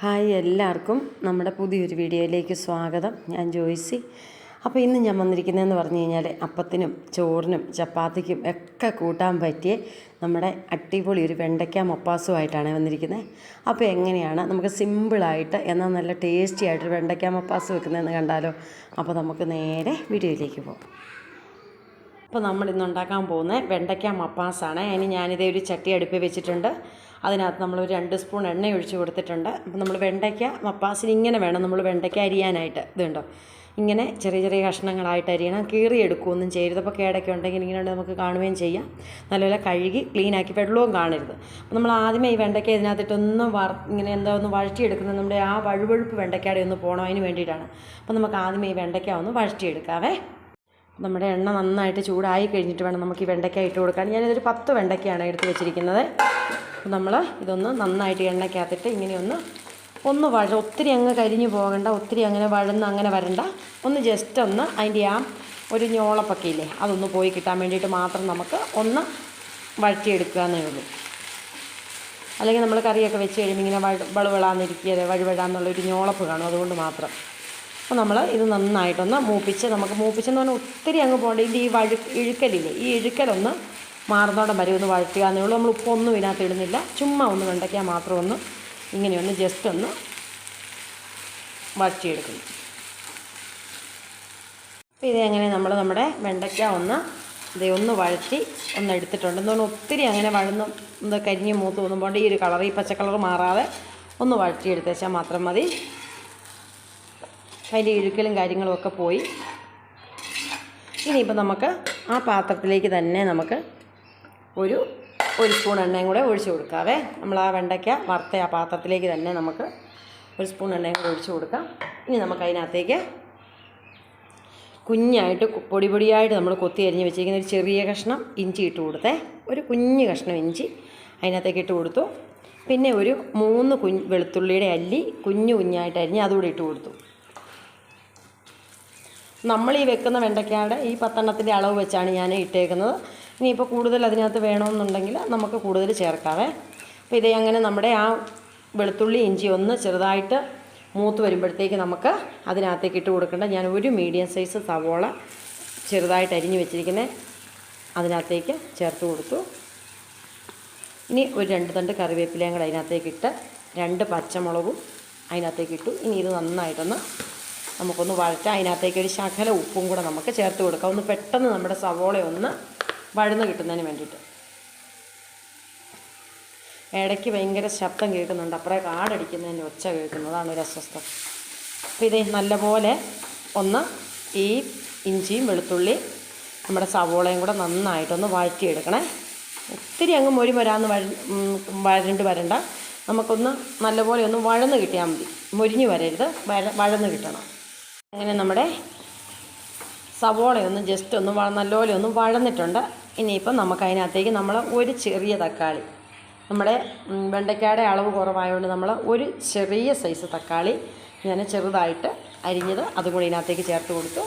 Hi എല്ലാവർക്കും നമ്മുടെ പുതിയൊരു വീഡിയോയിലേക്ക് സ്വാഗതം. ഞാൻ ജോയ്സി. അപ്പോൾ ഇന്ന് ഞാൻ വന്നിരിക്കുന്നതെന്ന് പറഞ്ഞു കഴിഞ്ഞാൽ അപ്പത്തിനും ചോറിനും ചപ്പാത്തിക്കും ഒക്കെ കൂട്ടാൻ പറ്റിയ നമ്മുടെ അടിപൊളി ഒരു വെണ്ടയ്ക്ക മപ്പാസുമായിട്ടാണ് വന്നിരിക്കുന്നത്. അപ്പോൾ എങ്ങനെയാണ്? നമുക്ക് സിമ്പിളായിട്ട് എന്നാൽ നല്ല ടേസ്റ്റി ആയിട്ടൊരു വെണ്ടയ്ക്ക മപ്പാസ് വെക്കുന്നതെന്ന് കണ്ടാലോ? അപ്പോൾ നമുക്ക് നേരെ വീഡിയോയിലേക്ക് പോകാം. അപ്പോൾ നമ്മൾ ഇന്ന് ഉണ്ടാക്കാൻ പോകുന്നത് വെണ്ടയ്ക്ക മപ്പാസാണ്. അതിന് ഞാനിതേ ഒരു ചട്ടി അടുപ്പിൽ വെച്ചിട്ടുണ്ട്. അതിനകത്ത് നമ്മൾ ഒരു രണ്ട് സ്പൂൺ എണ്ണ ഒഴിച്ച് കൊടുത്തിട്ടുണ്ട്. അപ്പോൾ നമ്മൾ വെണ്ടയ്ക്ക മപ്പാസിന് ഇങ്ങനെ വേണം നമ്മൾ വെണ്ടയ്ക്ക അരിയാനായിട്ട്. ഇതുണ്ടോ ഇങ്ങനെ ചെറിയ ചെറിയ കഷ്ണങ്ങളായിട്ട് അരിയണം. കീറിയെടുക്കുകയൊന്നും ചെയ്യരുത്. അപ്പോൾ കേടൊക്കെ ഉണ്ടെങ്കിൽ ഇങ്ങനെ നമുക്ക് കാണുകയും ചെയ്യാം. നല്ലപോലെ കഴുകി ക്ലീനാക്കി വെള്ളവും കാണരുത്. അപ്പോൾ നമ്മൾ ആദ്യമേ ഈ വെണ്ടയ്ക്ക ഇതിനകത്തിട്ടൊന്ന് വർ ഇങ്ങനെ എന്താ ഒന്ന് വഴറ്റിയെടുക്കുന്നത്? നമ്മുടെ ആ വഴുവഴുപ്പ് വെണ്ടയ്ക്കയുടെ ഒന്ന് പോകണം. അതിന് വേണ്ടിയിട്ടാണ്. അപ്പോൾ നമുക്ക് ആദ്യമേ ഈ വെണ്ടയ്ക്ക ഒന്ന് വഴറ്റിയെടുക്കാവേ. നമ്മുടെ എണ്ണ നന്നായിട്ട് ചൂടായി കഴിഞ്ഞിട്ട് വേണം നമുക്ക് ഈ വെണ്ടയ്ക്ക ഇട്ട് കൊടുക്കാൻ. ഞാനിതൊരു പത്ത് വെണ്ടയ്ക്കയാണ് എടുത്ത് വെച്ചിരിക്കുന്നത്. അപ്പോൾ നമ്മൾ ഇതൊന്ന് നന്നായിട്ട് എണ്ണയ്ക്കകത്തിട്ട് ഇങ്ങനെയൊന്ന് ഒന്ന് വഴ ഒത്തിരി അങ്ങ് കരിഞ്ഞു പോകണ്ട ഒത്തിരി അങ്ങനെ വഴന്ന് അങ്ങനെ വരണ്ട. ഒന്ന് ജസ്റ്റ് ഒന്ന് അതിന്റെ ആ ഒരു ഞോളപ്പൊക്കെ ഇല്ലേ അതൊന്ന് പോയി കിട്ടാൻ വേണ്ടിയിട്ട് മാത്രം നമുക്ക് ഒന്ന് വഴറ്റിയെടുക്കുക എന്നേ ഉള്ളൂ. അല്ലെങ്കിൽ നമ്മൾ കറിയൊക്കെ വെച്ച് കഴിയുമ്പോൾ ഇങ്ങനെ വഴ വളവിളാന്നിരിക്കുക വഴുവഴാന്നുള്ളൊരു ഞോളപ്പ് കാണും അതുകൊണ്ട് മാത്രം. അപ്പോൾ നമ്മൾ ഇത് നന്നായിട്ടൊന്ന് മൂപ്പിച്ച് നമുക്ക് മൂപ്പിച്ചെന്ന് പറഞ്ഞാൽ ഒത്തിരി അങ്ങ് പോകേണ്ട. ഇതിന്റെ ഈ വഴു ഇഴുക്കലില്ലേ ഈ ഇഴുക്കലൊന്ന് മാറുന്നോടം വരെ ഒന്ന് വഴറ്റുക എന്നേ ഉള്ളൂ. നമ്മൾ ഉപ്പൊന്നും ഇതിനകത്ത് ഇടുന്നില്ല. ചുമ്മാ ഒന്ന് വെണ്ടയ്ക്കാൻ മാത്രം ഒന്ന് ഇങ്ങനെയൊന്ന് ജസ്റ്റ് ഒന്ന് വഴറ്റിയെടുക്കുന്നു. അപ്പോൾ ഇതെങ്ങനെ നമ്മൾ നമ്മുടെ വെണ്ടയ്ക്ക ഒന്ന് ഇത് ഒന്ന് വഴറ്റി ഒന്ന് എടുത്തിട്ടുണ്ട്. പറഞ്ഞാൽ ഒത്തിരി അങ്ങനെ വഴന്ന് എന്താ കരിഞ്ഞ് മൂത്ത് തോന്നുമ്പോൾ ഈ ഒരു കളർ ഈ പച്ച കളർ മാറാതെ ഒന്ന് വഴറ്റിയെടുത്തേച്ചാൽ മാത്രം മതി. അതിന്റെ ഇഴുക്കലും കാര്യങ്ങളും ഒക്കെ പോയി. ഇനിയിപ്പോൾ നമുക്ക് ആ പാത്രത്തിലേക്ക് തന്നെ നമുക്ക് ഒരു ഒരു സ്പൂൺ എണ്ണയും കൂടെ ഒഴിച്ചു കൊടുക്കാവേ. നമ്മൾ ആ വെണ്ടയ്ക്ക വറുത്ത ആ പാത്രത്തിലേക്ക് തന്നെ നമുക്ക് ഒരു സ്പൂൺ എണ്ണയും കൂടെ ഒഴിച്ചു കൊടുക്കാം. ഇനി നമുക്ക് അതിനകത്തേക്ക് കുഞ്ഞായിട്ട് പൊടി പൊടിയായിട്ട് നമ്മൾ കൊത്തി അരിഞ്ഞ് വെച്ചിരിക്കുന്ന ഒരു ചെറിയ കഷ്ണം ഇഞ്ചി ഇട്ട് കൊടുത്തേ. ഒരു കുഞ്ഞ് കഷ്ണം ഇഞ്ചി അതിനകത്തേക്ക് ഇട്ട് കൊടുത്തു. പിന്നെ ഒരു മൂന്ന് കുഞ്ഞ് വെളുത്തുള്ളിയുടെ അല്ലി കുഞ്ഞു കുഞ്ഞായിട്ട് അരിഞ്ഞ് അതുകൂടി ഇട്ട് കൊടുത്തു. നമ്മൾ ഈ വെക്കുന്ന വെണ്ടയ്ക്കയുടെ ഈ പത്തെണ്ണത്തിന്റെ അളവ് വെച്ചാണ് ഞാൻ ഇട്ടേക്കുന്നത്. ഇനിയിപ്പോൾ കൂടുതൽ അതിനകത്ത് വേണമെന്നുണ്ടെങ്കിൽ നമുക്ക് കൂടുതൽ ചേർക്കാവേ. അപ്പോൾ ഇതേ അങ്ങനെ നമ്മുടെ ആ വെളുത്തുള്ളി ഇഞ്ചി ഒന്ന് ചെറുതായിട്ട് മൂത്ത് വരുമ്പോഴത്തേക്ക് നമുക്ക് അതിനകത്തേക്ക് ഇട്ട് കൊടുക്കേണ്ട. ഞാൻ ഒരു മീഡിയം സൈസ് സവോള ചെറുതായിട്ട് അരിഞ്ഞ് വെച്ചിരിക്കുന്നത് അതിനകത്തേക്ക് ചേർത്ത് കൊടുത്തു. ഇനി ഒരു രണ്ട് തണ്ട് കറിവേപ്പിലയും കൂടെ അതിനകത്തേക്ക് ഇട്ട് രണ്ട് പച്ചമുളകും അതിനകത്തേക്ക് ഇട്ടു. ഇനി ഇത് നന്നായിട്ടൊന്ന് നമുക്കൊന്ന് വഴറ്റാം. അതിനകത്തേക്ക് ഒരു ശകല ഉപ്പും കൂടെ നമുക്ക് ചേർത്ത് കൊടുക്കാം. ഒന്ന് പെട്ടെന്ന് നമ്മുടെ സവോള ഒന്ന് വഴന്ന് കിട്ടുന്നതിന് വേണ്ടിയിട്ട്. ഇടയ്ക്ക് ഭയങ്കര ശബ്ദം കേൾക്കുന്നുണ്ട്. അപ്പുറേ കാടടിക്കുന്നതിന്റെ ഒച്ച കേൾക്കുന്നതാണ് ഒരു അസ്വസ്ഥം. അപ്പോൾ ഇത് നല്ലപോലെ ഒന്ന് ഈ ഇഞ്ചിയും വെളുത്തുള്ളി നമ്മുടെ സവോളയും കൂടെ നന്നായിട്ടൊന്ന് വഴറ്റിയെടുക്കണേ. ഒത്തിരി അങ്ങ് മൊരി വരാമെന്ന് വഴ വഴണ്ട് വരണ്ട നമുക്കൊന്ന് നല്ലപോലെ ഒന്ന് വഴന്ന് കിട്ടിയാൽ മതി. മൊരിഞ്ഞ് വരരുത്. വഴ വഴന്ന് കിട്ടണം. അങ്ങനെ നമ്മുടെ സവോളയൊന്ന് ജസ്റ്റ് ഒന്ന് നല്ലപോലെ ഒന്ന് വഴന്നിട്ടുണ്ട്. ഇനിയിപ്പം നമുക്ക് അതിനകത്തേക്ക് നമ്മൾ ഒരു ചെറിയ തക്കാളി. നമ്മുടെ വെണ്ടയ്ക്കയുടെ അളവ് കുറവായതുകൊണ്ട് നമ്മൾ ഒരു ചെറിയ സൈസ് തക്കാളി ഞാൻ ചെറുതായിട്ട് അരിഞ്ഞത് അതും കൂടി ഇതിനകത്തേക്ക് ചേർത്ത് കൊടുത്തു.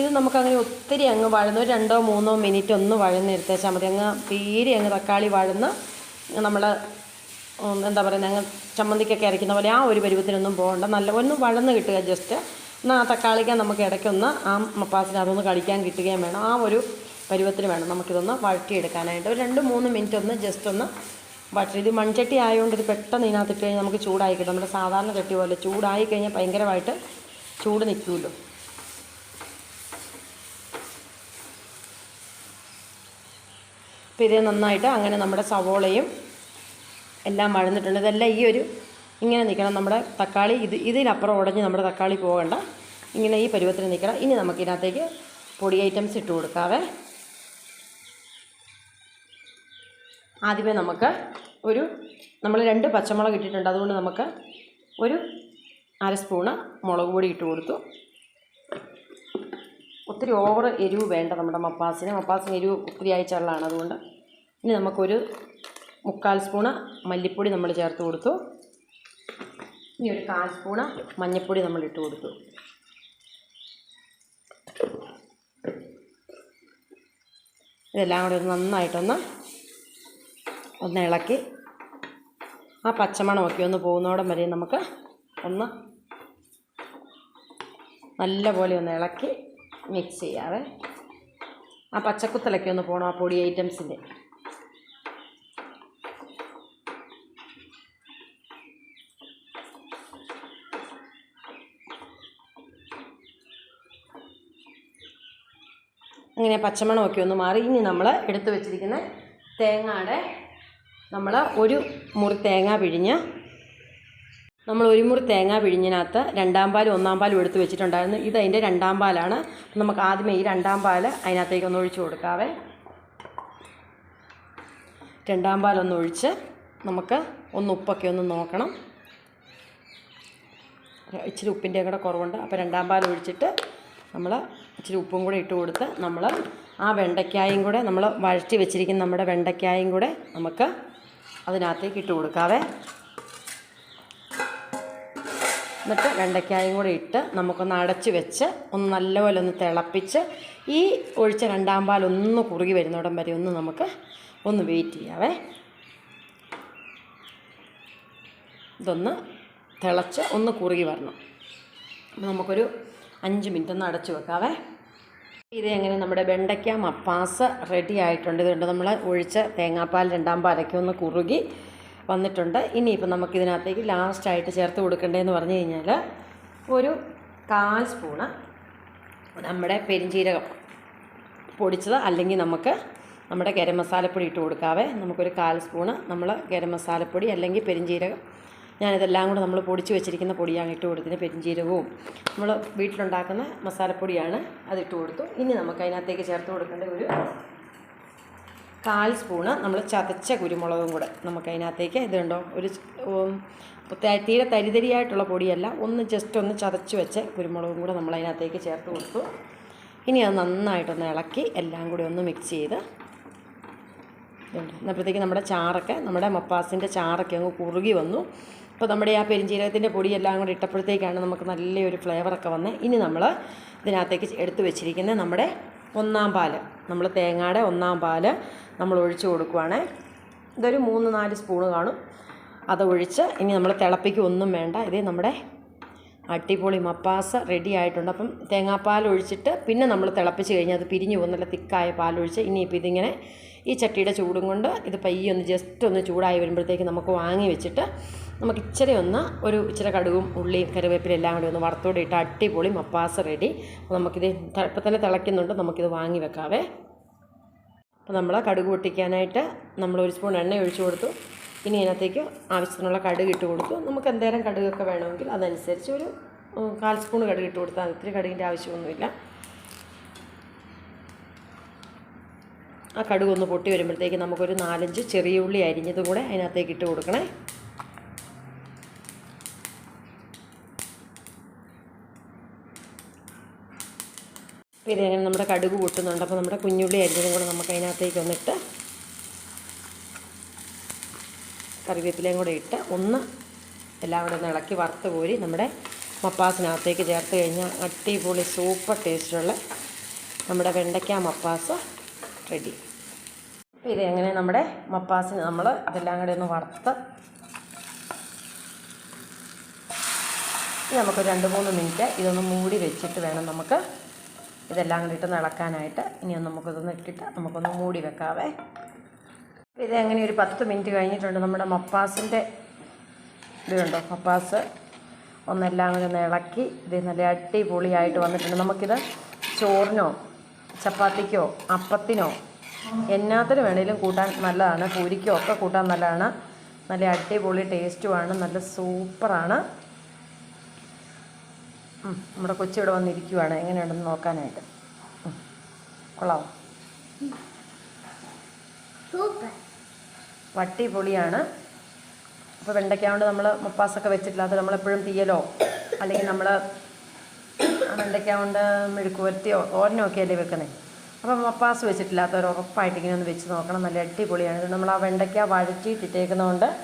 ഇത് നമുക്കങ്ങനെ ഒത്തിരി അങ്ങ് വഴന്ന് ഒരു രണ്ടോ മൂന്നോ മിനിറ്റ് ഒന്ന് വഴന്നെടുത്തേച്ചാൽ മതി. അങ്ങ് തീരെ അങ്ങ് തക്കാളി വഴന്ന് നമ്മൾ എന്താ പറയുക ഞങ്ങൾ ചമ്മന്തിക്കൊക്കെ അരയ്ക്കുന്ന പോലെ ആ ഒരു പരുവത്തിനൊന്നും പോകണ്ട. നല്ല ഒന്ന് വഴന്ന് കിട്ടുക ജസ്റ്റ് എന്നാൽ ആ തക്കാളിക്ക് നമുക്ക് ഇടയ്ക്കൊന്ന് ആ മപ്പാസിന് അതൊന്ന് കടിക്കാൻ കിട്ടുകയും വേണം. ആ ഒരു പരുവത്തിന് വേണം നമുക്കിതൊന്ന് വഴറ്റിയെടുക്കാനായിട്ട്. ഒരു രണ്ട് മൂന്ന് മിനിറ്റ് ഒന്ന് ജസ്റ്റ് ഒന്ന് വഴറ്റി ഇത് മൺചട്ടി ആയതുകൊണ്ട് ഇത് പെട്ടെന്ന് ഇതിനകത്തിട്ട് കഴിഞ്ഞാൽ നമുക്ക് ചൂടായി കിട്ടും. നമ്മുടെ സാധാരണ ചട്ടി പോലെ ചൂടായി കഴിഞ്ഞാൽ ഭയങ്കരമായിട്ട് ചൂട് നിൽക്കുമല്ലോ. അപ്പോൾ ഇത് നന്നായിട്ട് അങ്ങനെ നമ്മുടെ സവോളയും എല്ലാം വഴന്നിട്ടുണ്ട് ഇതെല്ലാം ഈ ഒരു ഇങ്ങനെ നിൽക്കണം നമ്മുടെ തക്കാളി. ഇത് ഇതിനപ്പുറം ഉടഞ്ഞ് നമ്മുടെ തക്കാളി പോകണ്ട. ഇങ്ങനെ ഈ പരുവത്തിന് നിൽക്കണം ഇനി നമുക്ക് ഇതിനകത്തേക്ക് പൊടി ഐറ്റംസ് ഇട്ട് കൊടുക്കാവേ. ആദ്യമേ നമുക്ക് ഒരു നമ്മൾ രണ്ട് പച്ചമുളക് ഇട്ടിട്ടുണ്ട്. അതുകൊണ്ട് നമുക്ക് ഒരു അര സ്പൂണ് മുളക് പൊടി ഇട്ട് കൊടുത്തു. ഒത്തിരി ഓവർ എരിവ് വേണ്ട നമ്മുടെ മപ്പാസിന്. മപ്പാസിന് എരിവ് ഒത്തിരി അയച്ചുള്ളതാണ് അതുകൊണ്ട് ഇനി നമുക്കൊരു മുക്കാൽ സ്പൂണ് മല്ലിപ്പൊടി നമ്മൾ ചേർത്ത് കൊടുത്തു. ഇനി ഒരു കാൽ സ്പൂണ് മഞ്ഞൾപ്പൊടി നമ്മൾ ഇട്ട് കൊടുത്തു. ഇതെല്ലാം കൂടി ഒന്ന് നന്നായിട്ടൊന്ന് ഒന്ന് ഇളക്കി ആ പച്ചമണമൊക്കെ ഒന്ന് പോകുന്നോടം വരെ നമുക്ക് ഒന്ന് നല്ലപോലെ ഒന്ന് ഇളക്കി മിക്സ് ചെയ്യാവേ. ആ പച്ചക്കുത്തലൊക്കെ ഒന്ന് പോകണം ആ പൊടി ഐറ്റംസിന്റെ. അങ്ങനെ പച്ചമണമൊക്കെ ഒന്ന് മാറി. ഇനി നമ്മൾ എടുത്തു വെച്ചിരിക്കുന്ന തേങ്ങയുടെ നമ്മൾ ഒരു മുറി തേങ്ങ പിഴിഞ്ഞ് നമ്മൾ ഒരു മുറി തേങ്ങ പിഴിഞ്ഞിനകത്ത് രണ്ടാം പാലും ഒന്നാം പാലും എടുത്ത് വെച്ചിട്ടുണ്ടായിരുന്നു. ഇത് അതിന്റെ രണ്ടാം പാലാണ്. നമുക്ക് ആദ്യമേ ഈ രണ്ടാം പാൽ അതിനകത്തേക്ക് ഒന്ന് ഒഴിച്ചു കൊടുക്കാവേ. രണ്ടാം പാലൊന്ന് ഒഴിച്ച് നമുക്ക് ഒന്ന് ഉപ്പൊക്കെ ഒന്ന് നോക്കണം. ഇച്ചിരി ഉപ്പിന്റെ കൂടെ കുറവുണ്ട്. അപ്പോൾ രണ്ടാം പാൽ ഒഴിച്ചിട്ട് നമ്മൾ ഇച്ചിരി ഉപ്പും കൂടെ ഇട്ട് കൊടുത്ത് നമ്മൾ ആ വെണ്ടയ്ക്കായും കൂടെ നമ്മൾ വഴറ്റി വെച്ചിരിക്കുന്ന നമ്മുടെ വെണ്ടയ്ക്കായും കൂടെ നമുക്ക് അതിനകത്തേക്ക് ഇട്ട് കൊടുക്കാവേ. എന്നിട്ട് വെണ്ടയ്ക്കായും കൂടെ ഇട്ട് നമുക്കൊന്ന് അടച്ച് വെച്ച് ഒന്ന് നല്ലപോലെ ഒന്ന് തിളപ്പിച്ച് ഈ ഒഴിച്ച രണ്ടാം പാൽ ഒന്ന് കുറുകി വരുന്നിടം വരെ ഒന്ന് നമുക്ക് ഒന്ന് വെയിറ്റ് ചെയ്യാവേ. ഇതൊന്ന് തിളച്ച് ഒന്ന് കുറുകി വരണം. അപ്പോൾ നമുക്കൊരു അഞ്ച് മിനിറ്റ് ഒന്ന് അടച്ചു വെക്കാവേ. ഇത് എങ്ങനെ നമ്മുടെ വെണ്ടയ്ക്ക മപ്പാസ് റെഡി ആയിട്ടുണ്ട്. ഇതുകൊണ്ട് നമ്മൾ ഒഴിച്ച തേങ്ങാപ്പാൽ രണ്ടാം പാലയ്ക്ക് ഒന്ന് കുറുകി വന്നിട്ടുണ്ട്. ഇനിയിപ്പോൾ നമുക്കിതിനകത്തേക്ക് ലാസ്റ്റായിട്ട് ചേർത്ത് കൊടുക്കേണ്ടതെന്ന് പറഞ്ഞു കഴിഞ്ഞാൽ ഒരു കാൽ സ്പൂണ് നമ്മുടെ പെരിഞ്ചീരകം പൊടിച്ചത് അല്ലെങ്കിൽ നമുക്ക് നമ്മുടെ ഗരം മസാലപ്പൊടി ഇട്ട് കൊടുക്കാവേ. നമുക്കൊരു കാൽ സ്പൂണ് നമ്മൾ ഗരം മസാലപ്പൊടി അല്ലെങ്കിൽ പെരിഞ്ചീരകം ഞാനിതെല്ലാം കൂടെ നമ്മൾ പൊടിച്ച് വെച്ചിരിക്കുന്ന പൊടിയാണ് ഇട്ട് കൊടുത്തത് പെരിഞ്ചീരകവും. നമ്മൾ വീട്ടിലുണ്ടാക്കുന്ന മസാലപ്പൊടിയാണ് അതിട്ട് കൊടുത്തു. ഇനി നമുക്ക് അതിനകത്തേക്ക് ചേർത്ത് കൊടുക്കേണ്ട ഒരു കാൽ സ്പൂണ് നമ്മൾ ചതച്ച കുരുമുളകും കൂടെ നമുക്ക് അതിനകത്തേക്ക് ഇതുണ്ടോ ഒരു തീരെ തരിതരിയായിട്ടുള്ള പൊടിയല്ല. ഒന്ന് ജസ്റ്റ് ഒന്ന് ചതച്ച് വെച്ച കുരുമുളകും കൂടെ നമ്മൾ അതിനകത്തേക്ക് ചേർത്ത് കൊടുത്തു. ഇനി അത് നന്നായിട്ടൊന്ന് ഇളക്കി എല്ലാം കൂടി ഒന്ന് മിക്സ് ചെയ്ത് ഇതുണ്ട്. എന്നപ്പോഴത്തേക്ക് നമ്മുടെ ചാറൊക്കെ നമ്മുടെ മപ്പാസിന്റെ ചാറൊക്കെ അങ്ങ് കുറുകി വന്നു. അപ്പോൾ നമ്മുടെ ആ പെരിഞ്ചീരകത്തിന്റെ പൊടിയെല്ലാം കൂടി ഇട്ടപ്പോഴത്തേക്കാണ് നമുക്ക് നല്ലൊരു ഫ്ലേവറൊക്കെ വന്നത് ഇനി നമ്മൾ ഇതിനകത്തേക്ക് എടുത്ത് വെച്ചിരിക്കുന്ന നമ്മുടെ ഒന്നാം പാൽ നമ്മൾ തേങ്ങയുടെ ഒന്നാം പാൽ നമ്മൾ ഒഴിച്ച് കൊടുക്കുവാണ്. ഇതൊരു മൂന്ന് നാല് സ്പൂണ് കാണും. അത് ഒഴിച്ച് ഇനി നമ്മൾ തിളപ്പിക്കൊന്നും വേണ്ട. ഇത് നമ്മുടെ അടിപൊളി മപ്പാസ് റെഡി ആയിട്ടുണ്ട്. അപ്പം തേങ്ങാപ്പാൽ ഒഴിച്ചിട്ട് പിന്നെ നമ്മൾ തിളപ്പിച്ച് കഴിഞ്ഞാൽ അത് പിരിഞ്ഞു പോകും. നല്ല തിക്കായ പാലൊഴിച്ച് ഇനിയിപ്പോൾ ഇതിങ്ങനെ ഈ ചട്ടിയുടെ ചൂടും കൊണ്ട് ഇത് പയ്യെ ഒന്ന് ജസ്റ്റ് ഒന്ന് ചൂടായി വരുമ്പോഴത്തേക്ക് നമുക്ക് വാങ്ങി വെച്ചിട്ട് നമുക്ക് ഇച്ചിരി ഒന്ന് ഒരു ഇച്ചിരി കടുകും ഉള്ളിയും കറിവേപ്പിലും എല്ലാം കൂടി ഒന്ന് വറുത്തോടെ ഇട്ട് അടിപൊളി മപ്പാസ് റെഡി നമുക്കിത് ഇപ്പം തന്നെ തിളയ്ക്കുന്നുണ്ട് നമുക്കിത് വാങ്ങി വെക്കാവേ. അപ്പോൾ നമ്മൾ കടുക് പൊട്ടിക്കാനായിട്ട് നമ്മൾ ഒരു സ്പൂൺ എണ്ണ ഒഴിച്ചു കൊടുത്തു. ഇനി ഇതിനകത്തേക്ക് ആവശ്യത്തിനുള്ള കടുക് ഇട്ട് കൊടുത്തു. നമുക്ക് എന്തേരം കടുകൊക്കെ വേണമെങ്കിൽ അതനുസരിച്ച് ഒരു കാൽ സ്പൂൺ കടുക് ഇട്ട് കൊടുത്താൽ ഒത്തിരി കടുകിന്റെ ആവശ്യമൊന്നുമില്ല. ആ കടുക് ഒന്ന് പൊട്ടി വരുമ്പോഴത്തേക്ക് നമുക്കൊരു നാലഞ്ച് ചെറിയ ഉള്ളി അരിഞ്ഞതും കൂടെ അതിനകത്തേക്ക് ഇട്ട് കൊടുക്കണേ. പിന്നെ അങ്ങനെ നമ്മുടെ കടുക് പൊട്ടുന്നുണ്ട്. അപ്പോൾ നമ്മുടെ കുഞ്ഞുള്ളി അരിഞ്ഞതും കൂടെ നമുക്ക് അതിനകത്തേക്ക് ഒന്നിട്ട് കറിവേപ്പിലയും കൂടെ ഇട്ട് ഒന്ന് എല്ലാം കൂടെ ഒന്ന് ഇളക്കി വറുത്ത് കോരി നമ്മുടെ മപ്പാസിനകത്തേക്ക് ചേർത്ത് കഴിഞ്ഞാൽ അടിപൊളി സൂപ്പർ ടേസ്റ്റുള്ള നമ്മുടെ വെണ്ടയ്ക്ക മപ്പാസ് റെഡി. ഇത് എങ്ങനെ നമ്മുടെ മപ്പാസിന് നമ്മൾ അതെല്ലാം കൂടെ ഒന്ന് വറുത്ത് നമുക്ക് രണ്ട് മൂന്ന് മിനിറ്റ് ഇതൊന്ന് മൂടി വെച്ചിട്ട് വേണം നമുക്ക് ഇതെല്ലാം കൂടി ഇട്ട് നടക്കാനായിട്ട്. ഇനി നമുക്കിതൊന്ന് ഇട്ടിട്ട് നമുക്കൊന്ന് മൂടി വെക്കാവേ. ഇത് അങ്ങനെ ഒരു പത്ത് മിനിറ്റ് കഴിഞ്ഞിട്ടുണ്ട് നമ്മുടെ മപ്പാസിന്റെ ഇതുണ്ടോ മപ്പാസ് ഒന്നെല്ലാം കൂടി ഒന്ന് ഇളക്കി ഇത് നല്ല അടിപൊളിയായിട്ട് വന്നിട്ടുണ്ട്. നമുക്കിത് ചോറിനോ ചപ്പാത്തിക്കോ അപ്പത്തിനോ എന്നാത്തിന് വേണേലും കൂട്ടാൻ നല്ലതാണ്. പൂരിക്കോ ഒക്കെ കൂട്ടാൻ നല്ലതാണ്. നല്ല അടിപൊളി ടേസ്റ്റുമാണ്. നല്ല സൂപ്പറാണ്. നമ്മുടെ നമ്മുടെ കൊച്ചിവിടെ വന്നിരിക്കുവാണ്. എങ്ങനെയുണ്ടെന്ന് നോക്കാനായിട്ട്. കൊള്ളാവോ? വട്ടി പൊളിയാണ് അപ്പോൾ വെണ്ടയ്ക്കാണ്ട് നമ്മൾ മുപ്പാസൊക്കെ വെച്ചിട്ടില്ലാത്ത നമ്മളെപ്പോഴും തീയലോ അല്ലെങ്കിൽ നമ്മൾ വെണ്ടയ്ക്ക കൊണ്ട് മെഴുക്ക് വരട്ടിയോ ഓരനോ ഒക്കെ അല്ലേ വെക്കുന്നത് അപ്പം മപ്പാസ് വെച്ചിട്ടില്ലാത്തവർ ഉറപ്പായിട്ട് ഇങ്ങനെ ഒന്ന് വെച്ച് നോക്കണം. നല്ല അടിപൊളിയാണ്. ഇത് നമ്മൾ ആ വെണ്ടയ്ക്ക വഴറ്റിയിട്ടിട്ടേക്കുന്നതുകൊണ്ട്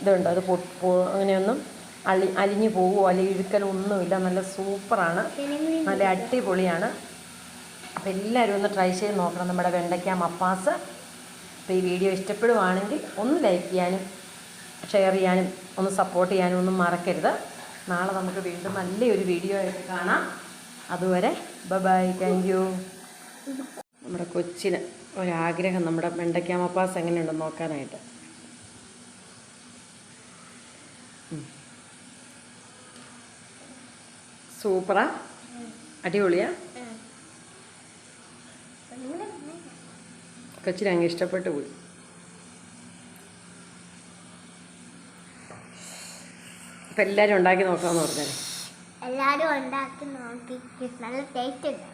ഇതുണ്ട്. അത് പൊ പൊ- അങ്ങനെയൊന്നും അളി അലിഞ്ഞു പോവുമോ അല്ലെങ്കിൽ ഇഴുക്കലോ ഒന്നുമില്ല. നല്ല സൂപ്പറാണ്. നല്ല അടിപൊളിയാണ്. അപ്പോൾ എല്ലാവരും ഒന്ന് ട്രൈ ചെയ്ത് നോക്കണം നമ്മുടെ വെണ്ടയ്ക്ക മപ്പാസ്. അപ്പോൾ ഈ വീഡിയോ ഇഷ്ടപ്പെടുവാണെങ്കിൽ ഒന്ന് ലൈക്ക് ചെയ്യാനും ഷെയർ ചെയ്യാനും ഒന്ന് സപ്പോർട്ട് ചെയ്യാനും ഒന്നും മറക്കരുത്. നാളെ നമുക്ക് വീണ്ടും നല്ലൊരു വീഡിയോ ആയിട്ട് കാണാം. അതുവരെ ബബായ് താങ്ക് യു നമ്മുടെ കൊച്ചിന് ഒരാഗ്രഹം നമ്മുടെ വെണ്ടയ്ക്കാമപ്പാസ് എങ്ങനെയുണ്ടെന്ന് നോക്കാനായിട്ട്. സൂപ്പറാ? അടിപൊളിയാ? കൊച്ചിന് അങ്ങ് ഇഷ്ടപ്പെട്ടു പോയി. അപ്പം എല്ലാവരും ഉണ്ടാക്കി നോക്കാമെന്ന് പറഞ്ഞാൽ എല്ലാരും ഉണ്ടാക്കി നോക്കി. നല്ല ടേസ്റ്റ് ഉണ്ട്.